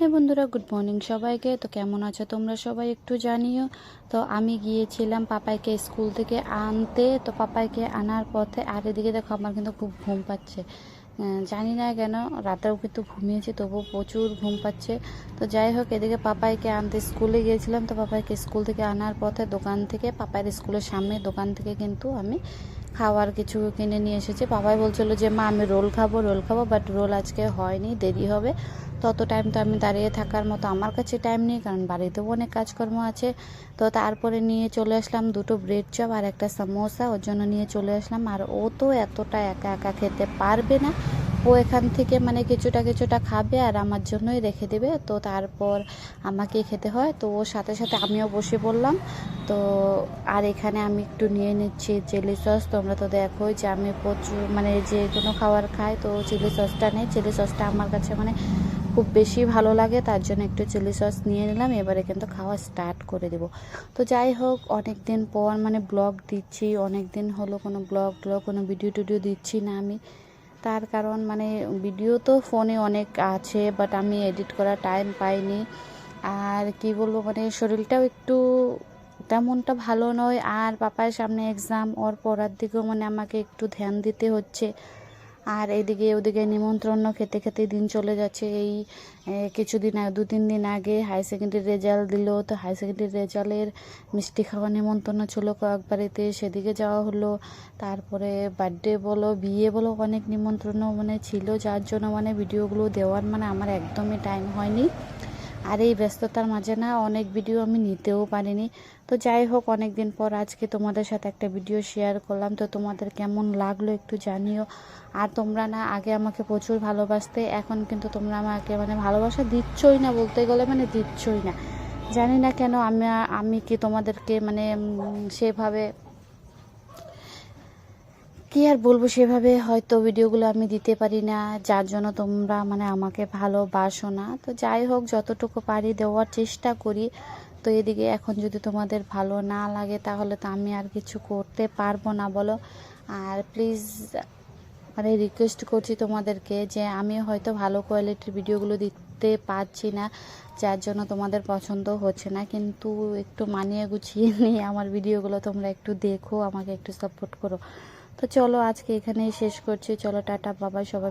হ্যাঁ বন্ধুরা good morning সবাইকে। তো কেমন আছো তোমরা সবাই একটু জানিও। তো আমি গিয়েছিলাম পাপাইকে স্কুল থেকে আনতে। তো পাপাইকে আনার পথে আর এদিকে দেখো আমার কিন্তু খুব ঘুম পাচ্ছে। জানি না কেন, রাতেও কিন্তু ঘুমিয়েছি, তবুও প্রচুর ঘুম পাচ্ছে। তো যাই হোক, এদিকে পাপাইকে আনতে স্কুলে গিয়েছিলাম। তো পাপাইকে স্কুল থেকে আনার পথে দোকান থেকে, পাপাইয়ের স্কুলের সামনে দোকান থেকে কিন্তু আমি খাওয়ার কিছু কিনে নিয়ে এসেছে। বাবাই বলছিল যে, মা, আমি রোল খাব রোল খাব বাট রোল আজকে হয়নি, দেরি হবে। তত টাইম তো আমি দাঁড়িয়ে থাকার মতো আমার কাছে টাইম নেই, কারণ বাড়িতেও অনেক কাজকর্ম আছে। তো তারপরে নিয়ে চলে আসলাম দুটো ব্রেড চপ আর একটা সামোসা ওর জন্য নিয়ে চলে আসলাম। আর ও তো এতটা একা একা খেতে পারবে না ও এখান থেকে মানে কিছুটা কিছুটা খাবে আর আমার জন্যই রেখে দেবে। তো তারপর আমাকেই খেতে হয়। তো ওর সাথে সাথে আমিও বসে পড়লাম। তো আর এখানে আমি একটু নিয়ে নিচ্ছি চিলি সস। তোমরা তো দেখোই যে আমি প্রচুর মানে যে কোনো খাবার খাই, তো চিলি সসটা নেই। চিলি সসটা আমার কাছে মানে খুব বেশি ভালো লাগে, তার জন্য একটু চিলি সস নিয়ে নিলাম। এবারে কিন্তু খাওয়া স্টার্ট করে দেব। তো যাই হোক অনেক দিন পর মানে ব্লগ দিচ্ছি। অনেক দিন হলো কোনো ব্লগ ব্লগ, কোনো ভিডিও টিডিও দিচ্ছি না আমি। তার কারণ মানে ভিডিও তো ফোনে অনেক আছে বাট আমি এডিট করার টাইম পাইনি। আর কি বলব মানে শরীরটাও একটু তেমনটা ভালো নয়। আর পাপার সামনে এক্সাম ওর পড়ার দিকেও মানে আমাকে একটু ধ্যান দিতে হচ্ছে। আর এদিকে ওদিকে নিমন্ত্রণ খেতে খেতে দিন চলে যাচ্ছে। এই কিছুদিন দু তিন দিন আগে হাই সেকেন্ডারি রেজাল্ট দিল। তো হাই সেকেন্ডারি রেজাল্টের মিষ্টি খাওয়া নিমন্ত্রণ ছিল কয়েক বাড়িতে সেদিকে যাওয়া হলো। তারপরে বার্থডে বলো, বিয়ে বলো, অনেক নিমন্ত্রণ মানে ছিল। যার জন্য মানে ভিডিওগুলো দেওয়ার মানে আমার একদমই টাইম হয়নি। আর এই ব্যস্ততার মাঝে না অনেক ভিডিও আমি নিতেও পারিনি। তো যাই হোক অনেক দিন পর আজকে তোমাদের সাথে একটা ভিডিও শেয়ার করলাম। তো তোমাদের কেমন লাগল একটু জানিও। আর তোমরা না আগে আমাকে প্রচুর ভালোবাসতে, এখন কিন্তু তোমরা আমাকে মানে ভালোবাসা দিচ্ছই না বলতে গেলে মানে দিচ্ছই না। জানি না কেন আমি আমি কি তোমাদেরকে মানে সেভাবে কি আর বলব, সেভাবে হয়তো ভিডিওগুলো আমি দিতে পারি না, যার জন্য তোমরা মানে আমাকে ভালোবাসো না। তো যাই হোক, যতটুকু পারি দেওয়ার চেষ্টা করি। তো এদিকে এখন যদি তোমাদের ভালো না লাগে, তাহলে তো আমি আর কিছু করতে পারব না, বলো। আর প্লিজ মানে রিকোয়েস্ট করছি তোমাদেরকে যে আমি হয়তো ভালো কোয়ালিটির ভিডিওগুলো দিতে পারছি না, যার জন্য তোমাদের পছন্দ হচ্ছে না। কিন্তু একটু মানিয়ে গুছিয়ে নিয়ে আমার ভিডিওগুলো তোমরা একটু দেখো, আমাকে একটু সাপোর্ট করো। তো চলো আজকে এখানেই শেষ করছি। চলো টাটা বাবা সবাই